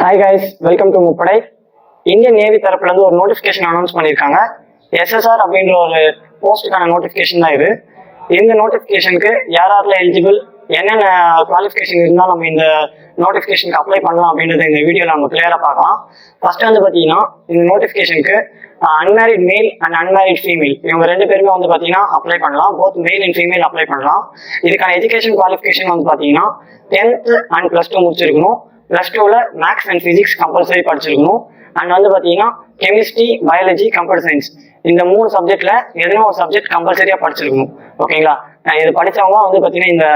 Hi guys welcome to முப்படை Indian navy தரப்புல இருந்து ஒரு நோட்டிஃபிகேஷன் அனௌன்ஸ் பண்ணியிருக்காங்க எஸ்எஸ்ஆர் அப்படின்ற ஒரு போஸ்ட்டுக்கான நோட்டிஃபிகேஷன் தான் இது. இந்த நோட்டிஃபிகேஷனுக்கு யார் யாரில் எலிஜிபிள் என்னென்ன குவாலிஃபிகேஷன் இருந்தால் நம்ம இந்த நோட்டிஃபிகேஷனுக்கு அப்ளை பண்ணலாம் அப்படின்றத இந்த வீடியோவில் நம்ம கிளியராக பார்க்கலாம். ஃபர்ஸ்ட் வந்து பார்த்தீங்கன்னா இந்த நோட்டிஃபிகேஷனுக்கு unmarried male and unmarried female இவங்க ரெண்டு பேருமே வந்து பார்த்தீங்கன்னா அப்ளை பண்ணலாம். Both male and female apply பண்ணலாம். இதுக்கான எஜுகேஷன் குவாலிஃபிகேஷன் வந்து பார்த்தீங்கன்னா டென்த் அண்ட் ப்ளஸ் டூ முடிச்சிருக்கணும். ப்ளஸ் டூவில் மேக்ஸ் அண்ட் ஃபிசிக்ஸ் கம்பல்சரி படிச்சிருக்கணும். அண்ட் வந்து பார்த்தீங்கன்னா கெமிஸ்ட்ரி பயாலஜி கம்ப்யூட்டர் சயின்ஸ் இந்த மூணு சப்ஜெக்ட்ல எதுனா ஒரு சப்ஜெக்ட் கம்பல்சரியாக படிச்சிருக்கணும். ஓகேங்களா இது படிச்சவங்க வந்து பார்த்தீங்கன்னா இந்த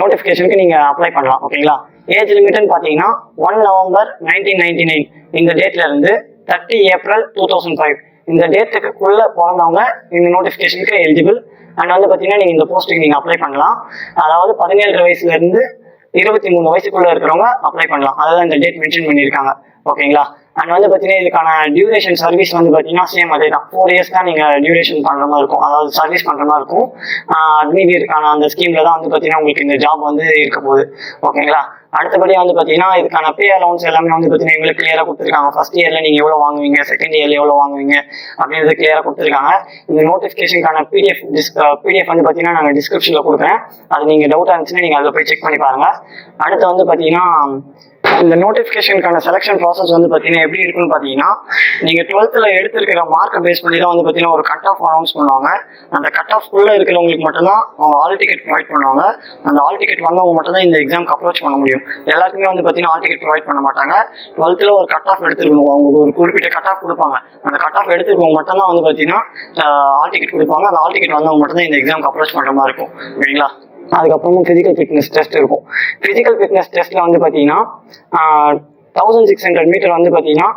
நோட்டிஃபிகேஷனுக்கு நீங்கள் அப்ளை பண்ணலாம். ஓகேங்களா ஏஜ் லிமிட்னு பார்த்தீங்கன்னா one November nineteen ninety nine இந்த டேட்ல இருந்து thirty April two thousand five இந்த டேட்டுக்குள்ள பிறந்தவங்க இந்த நோட்டிஃபிகேஷனுக்கு எலிஜிபிள் அண்ட் வந்து பார்த்தீங்கன்னா நீங்கள் இந்த போஸ்ட்டுக்கு நீங்கள் அப்ளை பண்ணலாம். அதாவது பதினேழு வயசுல இருந்து இருபத்தி மூணு வயசுக்குள்ள இருக்கிறவங்க அப்ளை பண்ணலாம். அதான் இந்த டேட் மென்ஷன் பண்ணியிருக்காங்க. ஓகேங்களா அண்ட் வந்து பார்த்தீங்கன்னா இதுக்கான டியூரேஷன் சர்வீஸ் வந்து பார்த்தீங்கன்னா சேம் அதே தான் ஃபோர் இயர்ஸ் தான் நீங்கள் டியூரேஷன் பண்ணுற மாதிரி இருக்கும். அதாவது சர்வீஸ் பண்ணுற மாதிரி இருக்கும். அக்னிவீருக்கான அந்த ஸ்கீமில் தான் வந்து பார்த்தீங்கன்னா உங்களுக்கு இந்த ஜாப் வந்து இருக்க போகுது. ஓகேங்களா? அடுத்தபடி வந்து பார்த்தீங்கன்னா இதுக்கான பே அலவுன்ஸ் எல்லாமே வந்து பார்த்தீங்கன்னா எங்களுக்கு கிளியராக கொடுத்துருக்காங்க. ஃபர்ஸ்ட் இயரில் நீங்கள் எவ்வளோ வாங்குவீங்க? செகண்ட் இயரில் எவ்வளோ வாங்குவீங்க? அப்படின்றது கிளியராக கொடுத்துருக்காங்க. இந்த நோட்டிஃபிகேஷனுக்கான பிடிஎஃப் டிஸ் பிடிஎஃப் வந்து பார்த்தீங்கன்னா நாங்கள் டிஸ்கிரிப்ஷனில் கொடுக்குறேன். அது நீங்கள் டவுட்டாக இருந்துச்சுன்னா நீங்கள் அதில் போய் செக் பண்ணி பாருங்கள் அடுத்து வந்து பார்த்தீங்கன்னா இந்த நோட்டிஃபிகேஷனுக்கான செலெக்ஷன் ப்ராசஸ் வந்து பார்த்தீங்கன்னா எப்படி இருக்குன்னு பார்த்தீங்கன்னா நீங்கள் டுவெல்த்தில் எடுத்திருக்கிற மார்க்கை பேஸ் பண்ணி தான் வந்து பார்த்தீங்கன்னா ஒரு கட் ஆஃப் அனௌன்ஸ் பண்ணுவாங்க. அந்த கட் ஆஃப் ஆஃப்குள்ளே இருக்கிறவங்களுக்கு மட்டும்தான் அவங்க ஆல் டிக்கெட் ப்ரொவைட் பண்ணுவாங்க. அந்த ஆல் டிக்கெட் வந்தவங்க மட்டும் தான் இந்த எக்ஸாம்க்கு அப்ரோச் பண்ண முடியும். எல்லாருக்குமே வந்து பார்த்தீங்கன்னா ஆல் டிக்கெட் ப்ரொவைட் பண்ண மாட்டாங்க. டுவெல்த்தில் ஒரு கட் ஆஃப் எடுத்துருக்கணும் அவங்க ஒரு குறிப்பிட்ட கட் ஆஃப் கொடுப்பாங்க. அந்த கட் ஆஃப் எடுத்துருக்கவங்க மட்டும்தான் வந்து பார்த்தீங்கன்னா ஆல் டிக்கெட் கொடுப்பாங்க. அந்த ஆல் டிக்கெட் வந்தவங்க மட்டும் தான் இந்த எக்ஸாம்க்கு அப்ரோச் பண்ணுற மாதிரி இருக்கும். ஓகேங்களா அதுக்கப்புறமா ஃபிசிக்கல் ஃபிட்னஸ் டெஸ்ட் இருக்கும். ஃபிசிக்கல் ஃபிட்னஸ் டெஸ்ட்டில் வந்து பார்த்தீங்கன்னா தௌசண்ட் சிக்ஸ் ஹண்ட்ரட் மீட்டர் வந்து பார்த்தீங்கன்னா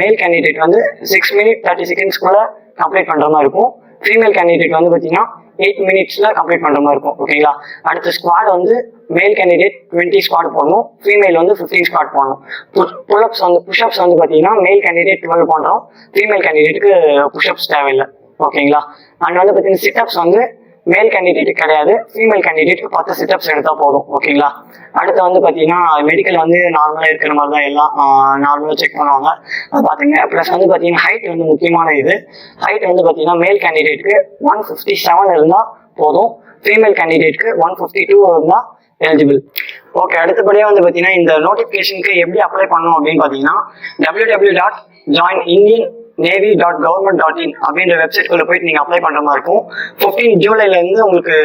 மேல் கேண்டிடேட் வந்து சிக்ஸ் மினிட் தேர்ட்டி செகண்ட்ஸ்க்குள்ளே கம்ப்ளீட் பண்ணுற மாதிரி இருக்கும். ஃபீமேல் கேண்டிடேட் வந்து பார்த்தீங்கன்னா எயிட் மினிட்ஸில் கம்ப்ளீட் பண்ணுற மாதிரி இருக்கும். ஓகேங்களா அடுத்த ஸ்குவாட் வந்து மேல் கேண்டிடேட் டுவெண்ட்டி ஸ்குவாட் போடணும். ஃபீமேல் வந்து ஃபிஃப்டீன் ஸ்குவாட் போடணும். புல்அப்ஸ் வந்து புஷ்அப்ஸ் வந்து பார்த்தீங்கன்னா மேல் கேண்டிடேட் டுவெல் பண்ணுறோம் ஃபீமேல் கேண்டிடேட்டுக்கு புஷ்அப்ஸ் தேவையில்லை. ஓகேங்களா அண்ட் வந்து பார்த்தீங்கன்னா சிட்டப்ஸ் வந்து மேல் கேண்டிடேட் கிடையாது ஃபீமேல் கேண்டிடேட் பத்து சிட்டப்ஸ் எடுத்தால் போதும் ஓகேங்களா அடுத்து வந்து பார்த்தீங்கன்னா மெடிக்கல் வந்து நார்மலாக இருக்கிற மாதிரி தான் எல்லாம் நார்மலாக செக் பண்ணுவாங்க. அது பார்த்தீங்க ப்ளஸ் வந்து பார்த்தீங்கன்னா ஹைட் வந்து முக்கியமான இது. ஹைட் வந்து பார்த்தீங்கன்னா மேல் கேண்டிடேட்டுக்கு ஒன் ஃபிஃப்டி செவன் இருந்தால் போதும் ஃபீமேல் கேண்டிடேட்க்கு ஒன் ஃபிஃப்டி டூ இருந்தால் எலிஜிபிள் ஓகே அடுத்தபடியாக வந்து பார்த்தீங்கன்னா இந்த நோட்டிஃபிகேஷனுக்கு எப்படி அப்ளை பண்ணணும் அப்படின்னு பார்த்தீங்கன்னா W W dot join Indian navy dot government dot in அப்படின்ற வெப்சைட்குள்ள போயிட்டு நீங்கள் அப்ளை பண்ணுற மாதிரி இருக்கும். ஃபிஃப்டீன் ஜூலைலேருந்து உங்களுக்கு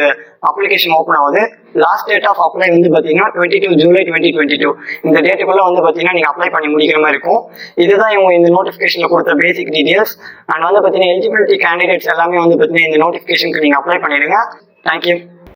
அப்ளிகேஷன் ஓப்பன் ஆகுது. லாஸ்ட் டேட் ஆஃப் அப்ளை வந்து பார்த்தீங்கன்னா twenty two July twenty twenty two இந்த டேட்டுக்குள்ளே வந்து பார்த்தீங்கன்னா நீங்கள் அப்ளை பண்ணி முடிக்கிற மாதிரி இருக்கும். இதுதான் இவங்க இந்த நோட்டிஃபிகேஷனில் கொடுத்த பேசிக் டீடைல்ஸ் அண்ட் வந்து பார்த்தீங்கன்னா எலிஜிபிலிட்டி கேண்டிடேட்ஸ் எல்லாமே வந்து பார்த்தீங்கன்னா இந்த நோட்டிஃபிகேஷனுக்கு நீங்கள் அப்ளை பண்ணிடுங்க. தேங்க்யூ